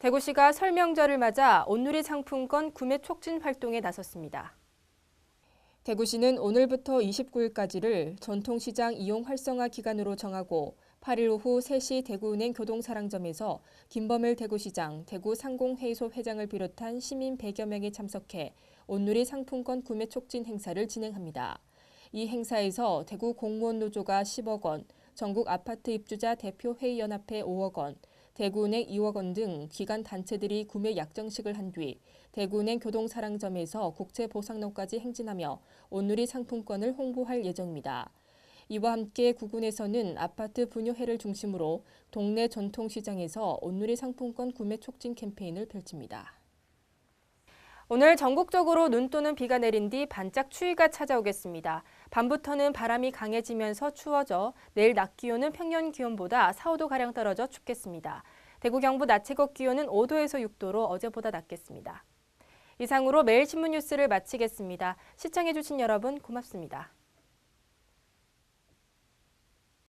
대구시가 설명절을 맞아 온누리 상품권 구매 촉진 활동에 나섰습니다. 대구시는 오늘부터 29일까지를 전통시장 이용 활성화 기간으로 정하고 8일 오후 3시 대구은행 교동사랑점에서 김범일 대구시장, 대구 상공회의소 회장을 비롯한 시민 100여 명이 참석해 온누리 상품권 구매 촉진 행사를 진행합니다. 이 행사에서 대구 공무원 노조가 10억 원, 전국 아파트 입주자 대표 회의연합회 5억 원, 대구은행 2억 원 등 기관 단체들이 구매 약정식을 한 뒤 대구은행 교동사랑점에서 국채 보상로까지 행진하며 온누리 상품권을 홍보할 예정입니다. 이와 함께 구군에서는 아파트 분유회를 중심으로 동네 전통시장에서 온누리 상품권 구매 촉진 캠페인을 펼칩니다. 오늘 전국적으로 눈 또는 비가 내린 뒤 반짝 추위가 찾아오겠습니다. 밤부터는 바람이 강해지면서 추워져 내일 낮 기온은 평년 기온보다 4, 5도 가량 떨어져 춥겠습니다. 대구 경북 낮 최고 기온은 5도에서 6도로 어제보다 낮겠습니다. 이상으로 매일 신문 뉴스를 마치겠습니다. 시청해주신 여러분 고맙습니다.